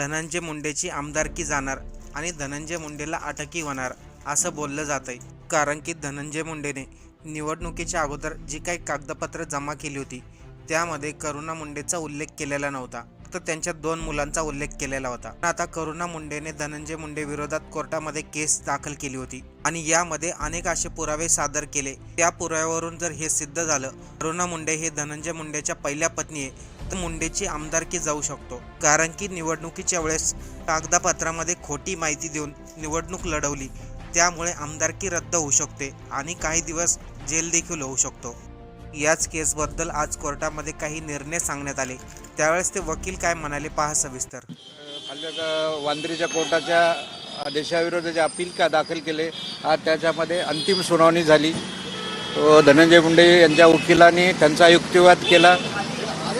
धनंजय मुंडेची आमदारकी जाणार आणि धनंजय मुंडेला अटकी होणार असं बोललं जातं आहे कारण की धनंजय मुंडेने निवडणुकीच्या अगोदर जी काही कागदपत्र जमा केली होती त्यामध्ये करुणा मुंडेचा उल्लेख केलेला नव्हता. फक्त त्यांच्या दोन मुलांचा उल्लेख केलेला होता. आता करुणा मुंडेने धनंजय मुंडे विरोधात कोर्टामध्ये केस दाखल केली होती आणि यामध्ये अनेक असे पुरावे सादर केले. त्या पुराव्यावरून जर हे सिद्ध झालं करुणा मुंडे हे धनंजय मुंडेच्या पहिल्या पत्नी आहे तर मुंडेची आमदारकी जाऊ शकतो. कारण की निवडणुकीच्या वेळेस कागदापत्रामध्ये खोटी माहिती देऊन निवडणूक लढवली त्यामुळे आमदारकी रद्द होऊ शकते आणि काही दिवस जेल देखील होऊ शकतो. याच केसबद्दल आज कोर्टामध्ये काही निर्णय सांगण्यात आले. त्यावेळेस ते वकील काय म्हणाले पहा सविस्तर. खाल्ल्या वांद्रीच्या कोर्टाच्या आदेशाविरुद्ध जे अपील का दाखल केले? आज त्याच्यामध्ये अंतिम सुनावणी झाली. धनंजय मुंडे यांच्या वकिलांनी त्यांचा युक्तिवाद केला.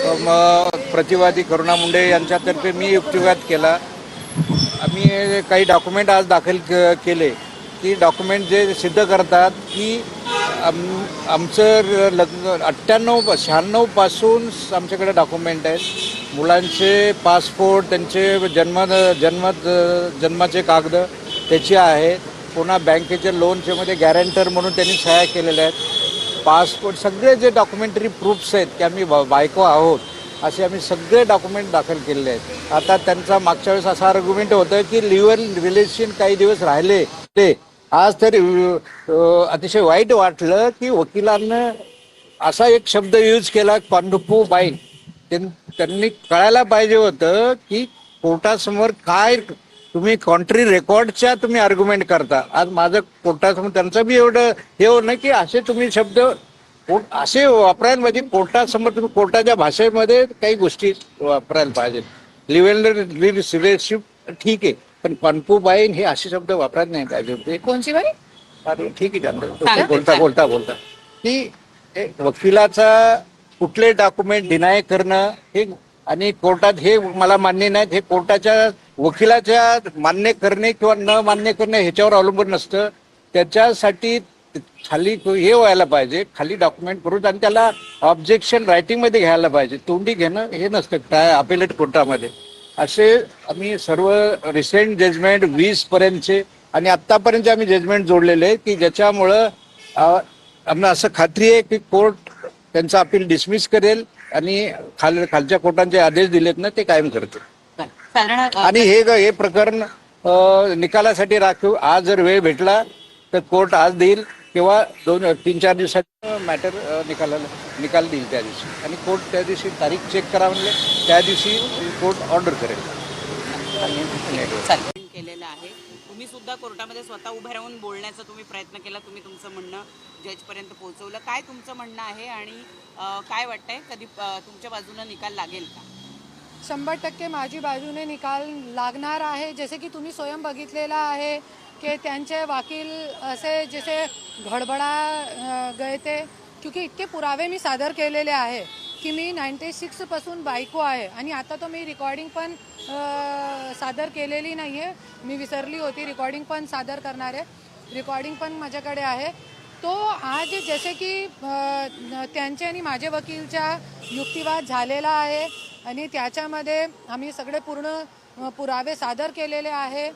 मग प्रतिवादी करुणा मुंडे यांच्यातर्फे मी युक्तिवाद केला. आम्ही काही डॉक्युमेंट आज दाखल क- केले. की डॉक्युमेंट जे सिद्ध करतात की आम आमचं लग्न अठ्ठ्याण्णव शहाण्णवपासून आमच्याकडे डॉक्युमेंट आहेत. मुलांचे पासपोर्ट त्यांचे जन्म जन्म जन्माचे कागद त्याचे आहेत. पुन्हा बँकेचे लोनचे मध्ये गॅरंटर म्हणून त्यांनी सह्या केलेल्या आहेत. पासपोर्ट सगळे जे डॉक्युमेंटरी प्रूफ्स आहेत की आम्ही बा- बायको आहोत असे आम्ही सगळे डॉक्युमेंट दाखल केलेले आहेत. आता त्यांचा मागच्या वेळेस असा आर्ग्युमेंट होतं की लिव्हर रिलेशन काही दिवस राहिले ते आज तरी अतिशय वाईट वाटलं की वकिलांना असा एक शब्द यूज केला पांडुपू बाईन त्यां- त्यांनी कळायला पाहिजे होतं की कोर्टासमोर काय तुम्ही कॉन्ट्री रेकॉर्डच्या तुम्ही आर्ग्युमेंट करता. आज माझं कोर्टासमोर त्यांचं बी एवढं हे होणं की असे तुम्ही शब्द कोर्ट असे वापरायला पाहिजे कोर्टासमोर तुम्ही कोर्टाच्या भाषेमध्ये काही गोष्टी वापरायला पाहिजेत. लिव्हल रिलेशनशिप ठीक आहे. पण कॉन्पूबाईन हे असे शब्द वापरायला नाही पाहिजे होते कोणची बाई? अरे ठीक आहे. चालतं. बोलता बोलता बोलता. की हे वकिलाचा कुठले डॉक्युमेंट डिनाय करणं हे आणि कोर्टात हे मला मान्य नाहीत हे कोर्टाच्या वकिलाच्या मान्य करणे किंवा न मान्य करणे ह्याच्यावर अवलंबून नसतं. त्याच्यासाठी खाली हे व्हायला पाहिजे खाली डॉक्युमेंट करून आणि त्याला ऑब्जेक्शन रायटिंगमध्ये घ्यायला पाहिजे. तोंडी घेणं हे नसतं काय अपेलेट कोर्टामध्ये. असे आम्ही सर्व रिसेंट जजमेंट वीस पर्यंतचे आणि आतापर्यंत आम्ही जजमेंट जोडलेले आहे की ज्याच्यामुळं आम्हाला असं खात्री आहे की कोर्ट त्यांचं अपील डिसमिस करेल आणि खाल खालच्या कोर्टांचे आदेश दिलेत ना ते कायम करतील. आणि हे हे प्रकरण निकालासाठी राखीव आज जर वेळ भेटला तर कोर्ट आज देईल. किंवा दोन तीन चार दिवसात मॅटर निकालाला निकाल देईल त्या दिवशी. आणि कोर्ट त्या दिवशी तारीख चेक करा म्हणले त्या दिवशी कोर्ट ऑर्डर करेल. केलेलं आहे. तुम्ही सुद्धा कोर्टामध्ये स्वतः उभे राहून बोलण्याचा तुम्ही प्रयत्न केला तुम्ही तुमचं म्हणणं जजपर्यंत पोहोचवलं. काय तुमचं म्हणणं आहे आणि काय वाटतंय? कधी तुमच्या बाजूनं निकाल लागेल का? शंभर टक्के माझी बाजूने निकाल लागणार आहे. जसे की तुम्ही स्वयं बघितलेला आहे की त्यांचे वकील असे जसे घडबडा गए ते क्योंकि इतके पुरावे मी सादर केलेले आहे की मी नाईन्टी सिक्सपासून बायको आहे आणि आता तो मी रेकॉर्डिंग पण सादर केलेली नाही आहे मी विसरली होती रेकॉर्डिंग पण सादर करणार. आहे रेकॉर्डिंग पण माझ्याकडे आहे. तो आज जसे की त्यांचे आणि माझे वकीलच्या युक्तिवाद झालेला आहे आणि त्याच्यामध्ये आम्ही सगळे पूर्ण पुरावे सादर केलेले आहे.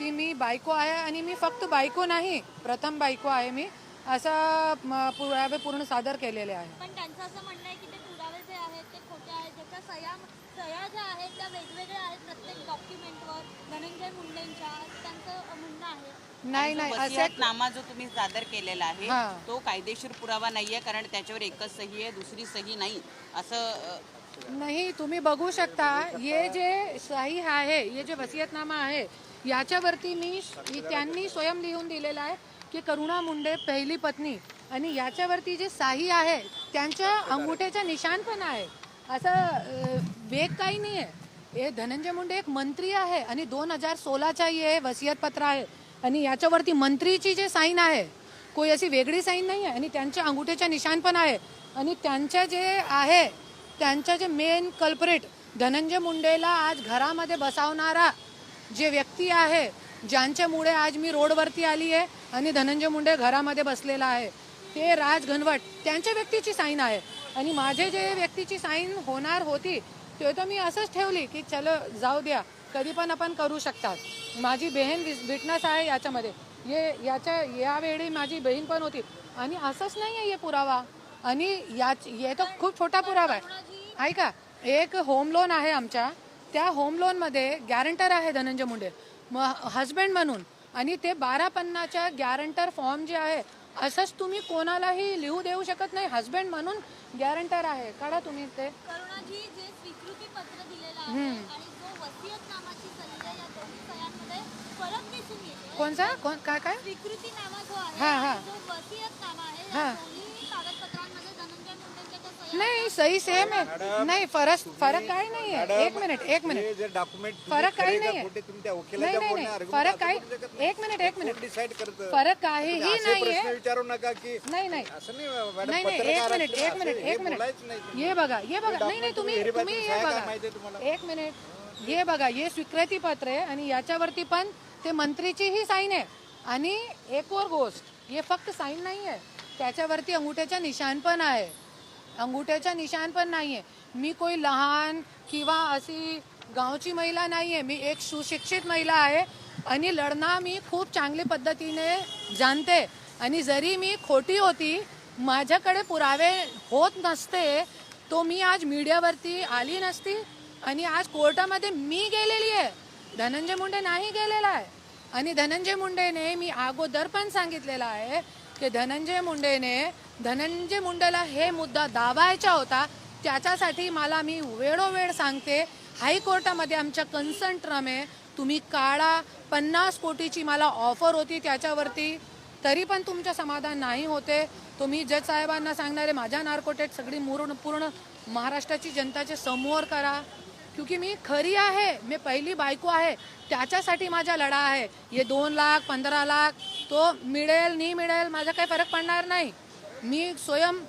की मी बायको आहे आणि मी फक्त बायको नाही प्रथम बायको आहे मी असं पुरावे पूर्ण सादर केलेले आहे पण त्यांचं असं म्हणणं आहे की ते पुरावे जे आहेत ते खोटे आहेत ज्याच्या सह्या सह्या ज्या आहेत त्या वेगवेगळ्या आहेत प्रत्येक डॉक्युमेंटवर धनंजय मुंडेंच्या त्यांचं म्हणणं आहे नाही नाही असं वसियतनामा जो तुम्ही सादर केलेला आहे हा. तो कायदेशीर पुरावा नाहीये कारण त्याच्यावर एकच सही आहे दुसरी सही नाही असं नाही तुम्ही बघू शकता हे जे सही आहे हे जे वसियतनामा आहे याच्यावरती मी त्यांनी स्वयं लिहून दिलेलं आहे की करुणा मुंडे पहिली पत्नी. आणि याच्यावरती जे साही आहे त्यांच्या अंगुठ्याचा निशाण पण आहे. असं वेग काही नाही आहे हे धनंजय मुंडे एक मंत्री आहे आणि दोन हजार सोळाचा हे वसियतपत्र आहे. आणि याच्यावरती मंत्रीची जे साईन आहे कोई अशी वेगळी साईन नाही आहे आणि त्यांच्या अंगुठ्याचा निशाण पण आहे. आणि त्यांच्या जे आहे त्यांच्या जे मेन कल्परेट धनंजय मुंडेला आज घरामध्ये बसावणारा जे व्यक्ती आहे ज्यांच्यामुळे आज मी रोडवरती आली आहे आणि धनंजय मुंडे घरामध्ये बसलेला आहे. ते राज घनवट त्यांच्या व्यक्तीची साईन आहे. आणि माझे जे व्यक्तीची साईन होणार होती ते तर मी असंच ठेवली की चलो जाऊ द्या. कधी पण आपण करू शकतात. माझी बहीण विटनेस आहे याच्यामध्ये. ये याच्या यावेळी माझी बहीण पण होती. आणि असंच नाही आहे हे पुरावा. आणि या हे तर खूप छोटा पुरावा आहे. ऐका एक होम लोन आहे आमच्या. त्या होम लोनमध्ये गॅरंटर आहे धनंजय मुंडे. मग हस्बंड म्हणून. आणि ते बारा पन्नाच्या गॅरंटर फॉर्म जे आहे असंच तुम्ही कोणालाही लिहू देऊ शकत नाही. हस्बंड म्हणून गॅरंटर आहे. काढा तुम्ही ते. कोणचा? कोण काय काय? हा, हा. हा. या दोन्ही कागदपत्रांमध्ये धनंजय मुंडेंच्या ज्या सह्या नाही सही सेम आहे. नाही फरक फरक काय नाही आहे एक मिनिट एक मिनिट. जे डॉक्युमेंट फरक काही नाही आहे नाही नाही. नाही फरक काही. एक मिनिट एक मिनिट. decide करतं? फरक काहीही नाही आहे विचारू नका की नाही नाही. असं नाही मॅडम नाही नाही एक मिनिट एक मिनिट एक मिनिट. हे बघा हे बघा. नाही नाही तुम्ही तुम्ही हे बघा? एक मिनिट. हे बघा हे स्वीकृती पत्र आहे आणि याच्यावरती पण ते मंत्रीचीही साईन आहे. आणि एक और गोष्ट हे फक्त साईन नाही आहे त्याच्यावरती अंगुठ्याचा निशाण पण आहे. अंगुठ्याच्या निशाण पण नाही आहे मी कोई लहान किंवा अशी गावची महिला नाही आहे मी एक सुशिक्षित महिला आहे आणि लढणं मी खूप चांगली पद्धतीने जाणते. आणि जरी मी खोटी होती माझ्याकडे पुरावे होत नसते तो मी आज मीडियावरती आली नसती आणि आज कोर्टामध्ये मी गेलेली आहे. धनंजय मुंडे नाही गेलेला आहे. आणि धनंजय मुंडेने मी अगोदर पण सांगितलेलं आहे की धनंजय मुंडेने धनंजय मुंडेला हे मुद्दा दाबायचा होता त्याच्यासाठी मला मी वेळोवेळ सांगते हायकोर्टामध्ये आमच्या कन्संट्रम आहे तुम्ही काढा पन्नास कोटीची मला ऑफर होती त्याच्यावरती तरी पण तुमचं समाधान नाही होते. तुम्ही जज साहेबांना सांगणारे माझ्या नार्कोटेट सगळी पूर्ण पूर्ण महाराष्ट्राची जनताचे समोर करा. क्योंकि मी खरी आहे मी पहिली बायको आहे त्याच्यासाठी माझा लढा आहे. हे दोन लाख पंधरा लाख तो मिळेल नाही मिळेल माझा काही फरक पडणार नाही. मी स्वयं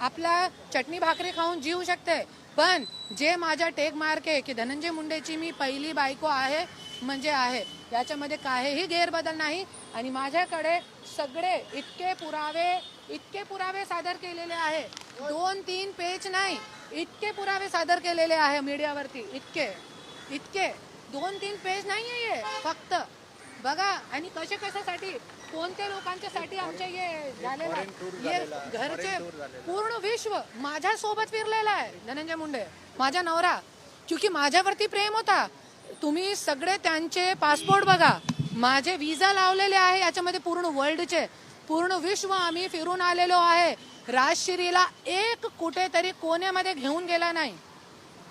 आपला चटणी भाकरी खाऊन जीव शकते. पण जे माझ्या टेक मार्क आहे की धनंजय मुंडेची मी पहिली बायको आहे म्हणजे आहे. याच्यामध्ये काहीही गैरबदल नाही. आणि माझ्याकडे सगळे इतके पुरावे इतके पुरावे सादर केलेले आहे. दोन तीन पेज नाही. इतके पुरावे सादर केलेले आहे मीडियावरती. इतके इतके. दोन तीन पेज नाही आहे फक्त. बघा आणि कशा कशासाठी? कोणत्या लोकांच्यासाठी आमच्या हे झालेलं आहे? हे घरचे पूर्ण विश्व माझ्या सोबत फिरलेला आहे धनंजय मुंडे. माझा नवरा. क्योंकि माझ्यावरती प्रेम होता. तुम्ही सगळे त्यांचे पासपोर्ट बघा. माझे विजा लावलेले आहे याच्यामध्ये पूर्ण वर्ल्डचे पूर्ण विश्व आम्ही फिरून आलेलो आहे. राजश्रीला एक कुठेतरी कोण्यामध्ये घेऊन गेला नाही.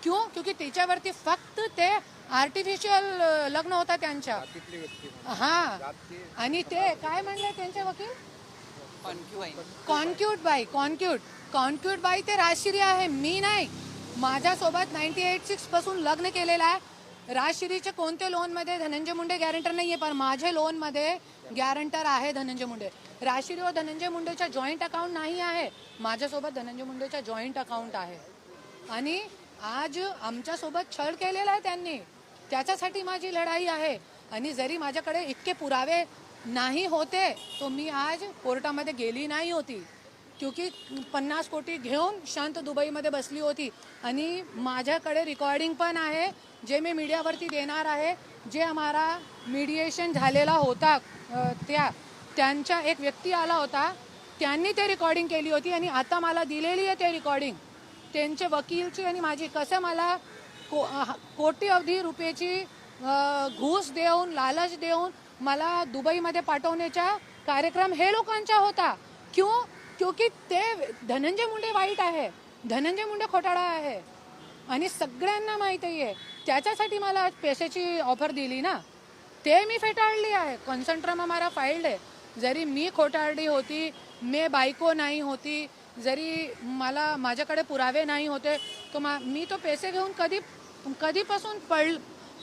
क्यों? क्योंकि तिच्यावरती फक्त ते आर्टिफिशियल लग्न होता त्यांच्या. हा. आणि ते काय म्हणले त्यांचे वकील? कॉन्क्यूट बाई कॉन्क्यूट. कॉन्क्यूट बाई ते राजश्री आहे मी नाही. माझ्यासोबत नाईन्टी एट सिक्सपासून लग्न केलेलं आहे. राजश्रीचे कोणते लोनमध्ये धनंजय मुंडे गॅरंटर नाही आहे पण माझे लोनमध्ये गॅरंटर आहे धनंजय मुंडे. राजश्री व धनंजय मुंडेचा जॉईंट अकाउंट नाही आहे. माझ्यासोबत धनंजय मुंडेचा जॉईंट अकाउंट आहे. आणि आज आमच्यासोबत छळ केलेला आहे त्यांनी. त्याच्यासाठी माझी लढाई आहे. आणि जरी माझ्याकडे इतके पुरावे नाही होते तो मी आज कोर्टामध्ये गेली नाही होती. क्योंकि पन्नास कोटी घेऊन शांत दुबईमध्ये बसली होती. आणि माझ्याकडे रेकॉर्डिंग पण आहे जे मी मीडियावरती देणार आहे जे आम्हाला मीडिएशन झालेला होता त्या त्यांच्या एक व्यक्ती आला होता त्यांनी ते रेकॉर्डिंग केली होती आणि आता मला दिलेली आहे ते रेकॉर्डिंग त्यांचे वकीलची आणि माझी कसं मला को अह, कोटी अवधी घूस देऊन लालच देऊन मला दुबईमध्ये पाठवण्याचा कार्यक्रम हे लोकांचा होता. क्यों? क्योंकि ते धनंजय मुंडे वाईट आहे. धनंजय मुंडे खोटाळा आहे. आणि सगळ्यांना माहिती आहे. त्याच्यासाठी मला पैशाची ऑफर दिली ना. ते मी फेटाळली आहे. कॉन्सन्ट्रम मारा फाईल्ड आहे. जरी मी खोटाळली होती मे बायको नाही होती जरी मला माझ्याकडे पुरावे नाही होते तो मा मी तो पैसे घेऊन कधी कधीपासून पड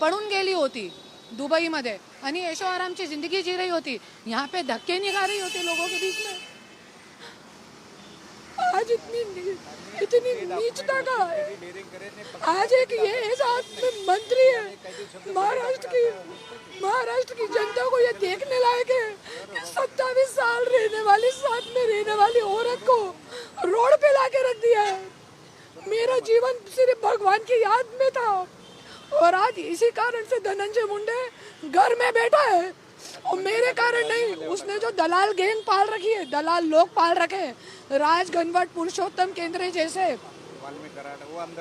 पडून गेली होती दुबईमध्ये आणि ऐशो आरामची ज़िंदगी जी रही होती, यहाँ पे धक्के निघा रही होती लोगों के बीच में. आज इतनी इतनी नीचता का आज एक ये ऐसा आदमी मंत्री है। महाराष्ट्र की महाराष्ट्र की जनता को ये देखने लायक है। कि सत्तावीस साल रहने वाली, साथ में रहने वाली औरत को रोड पे लाके रख दिया है। मेरा जीवन सिर्फ़ भगवान की याद में था। और आज इसी कारण से धनंजय मुंडे घर में बैठा है। और मेरे कारण नहीं, उसने जो दलाल गैंग पाल रखी है, दलाल लोग पाल रखे हैं, राज गनवट पुरुषोत्तम केंद्र जैसे,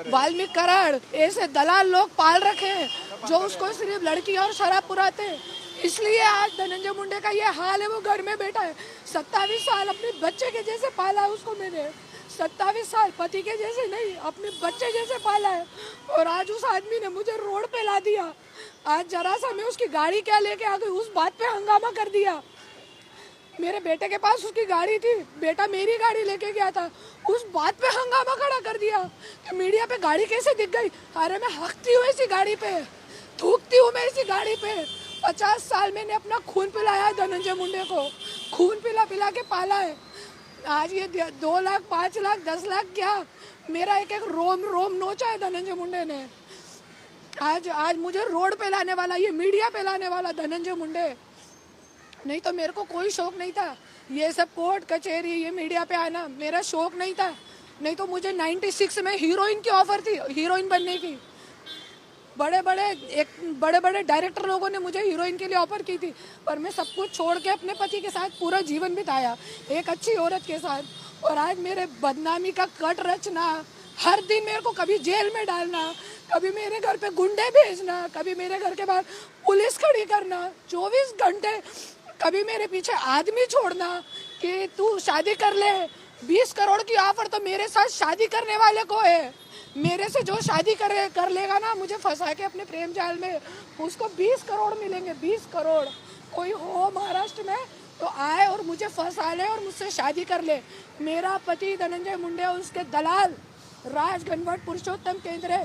वाल्मिक कराड, ऐसे दलाल लोग पाल रखे हैं, जो उसको सिर्फ़ लड़की और शराब पुराते हैं। इसलिए आज धनंजय मुंडे का ये हाल है, वो घर में बैठा है। सत्तावीस साल अपने बच्चे के जैसे पाला उसको मैंने। सत्तावीस साल पति के जैसे नहीं, अपने बच्चे जैसे पाला है। और आज उस आदमी ने मुझे रोड पे ला दिया। आज जरा सा मैं उसकी गाड़ी क्या लेके आ गई, उस बात पे हंगामा कर दिया। मेरे बेटे के पास उसकी गाड़ी थी, बेटा मेरी गाड़ी लेके गया था। उस बात पे हंगामा खड़ा कर दिया कि मीडिया पे गाड़ी कैसे दिख गई? अरे मैं हकती हूँ इसी गाड़ी पे, थूकती हूँ मैं इसी गाड़ी पे। पचास साल मैंने अपना खून पिलाया है धनंजय मुंडे को। खून पिला पिला के पाला है। आज ये दो लाख, पाँच लाख, दस लाख क्या? मेरा एक एक रोम रोम नोचा है धनंजय मुंडे ने। आज आज मुझे रोड पे लाने वाला, ये मीडिया पे लाने वाला धनंजय मुंडे। नहीं तो मेरे को कोई शौक नहीं था। ये सब कोर्ट, कचहरी, ये मीडिया पे आना, मेरा शौक नहीं था। नहीं तो मुझे 96 में हीरोइन की ऑफ़र थी, हीरोइन बनने की। बड़े बड़े एक बड़े बड़े डायरेक्टर लोगों ने मुझे हीरोइन के लिए ऑफ़र की थी, पर मैं सब कुछ छोड़ के अपने पति के साथ पूरा जीवन बिताया, एक अच्छी औरत के साथ। और आज मेरे बदनामी का कट रचना, हर दिन मेरे को कभी जेल में डालना, कभी मेरे घर पे गुंडे भेजना, कभी मेरे घर के बाहर पुलिस खड़ी करना, चौबीस घंटे कभी मेरे पीछे आदमी छोड़ना कि तू शादी कर ले, बीस करोड़ की ऑफ़र तो मेरे साथ शादी करने वाले को है। मेरे से जो शादी करे, कर लेगा ना, मुझे फंसा के अपने प्रेम जाल में, उसको बीस करोड़ मिलेंगे, बीस करोड़। कोई हो महाराष्ट्र में तो आए और मुझे फंसा ले और मुझसे शादी कर ले। मेरा पति धनंजय मुंडे और उसके दलाल, राज गणवट पुरुषोत्तम केंद्र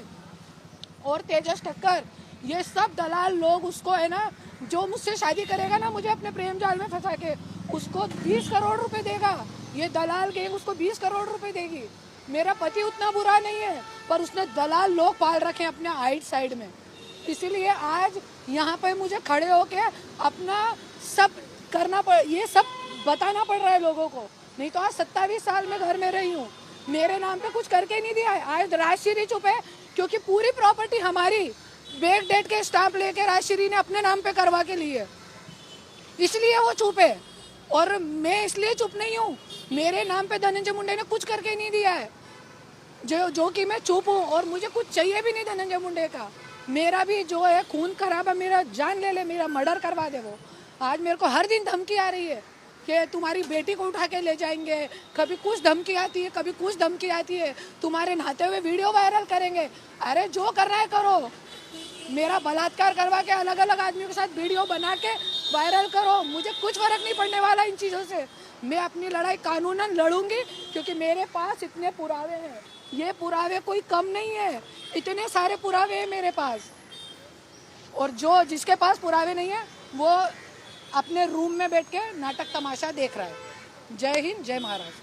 और तेजस ठक्कर, ये सब दलाल लोग उसको है ना, जो मुझसे शादी करेगा ना, मुझे अपने प्रेम जाल में फंसा के, उसको बीस करोड़ रुपए देगा। ये दलाल गैंग उसको बीस करोड़ रुपए देगी। मेरा पति उतना बुरा नहीं है, पर उसने दलाल लोग पाल रखे हैं अपने आइट साइड में। इसीलिए आज यहाँ पे मुझे खड़े होके अपना सब करना पड़, ये सब बताना पड़ रहा है लोगों को। नहीं तो आज सत्तावीस साल में घर में रही हूँ। मेरे नाम पे कुछ करके नहीं दिया है। आज राजश्री चुप है क्योंकि पूरी प्रॉपर्टी हमारी बैक डेट के स्टाम्प लेके राजश्री ने अपने नाम पे करवा के लिए इसलिए वो चुप है और मैं इसलिए चुप नहीं हूँ। मेरे नाम पे धनंजय मुंडे ने कुछ करके नहीं दिया है। जो जो कि मैं चुप हूँ और मुझे कुछ चाहिए भी नहीं धनंजय मुंडे का। मेरा भी जो है, खून खराब है मेरा जान ले ले, मेरा मर्डर करवा दे वो। आज मेरे को हर दिन धमकी आ रही है कि तुम्हारी बेटी को उठा के ले जाएँगे। कभी कुछ धमकी आती है, कभी कुछ धमकी आती है। तुम्हारे नहाते हुए वीडियो वायरल करेंगे। अरे जो करना है करो। मेरा बलात्कार करवा के अलग अलग आदमियों के साथ वीडियो बना के वायरल करो। मुझे कुछ फ़र्क नहीं पड़ने वाला इन चीज़ों से। मैं अपनी लड़ाई कानूनन लड़ूँगी, क्योंकि मेरे पास इतने पुरावे हैं। ये पुरावे कोई कम नहीं है। इतने सारे पुरावे हैं मेरे पास। और जो जिसके पास पुरावे नहीं है, वो अपने रूम में बैठ के नाटक तमाशा देख रहा है। जय हिंद, जय महाराष्ट्र।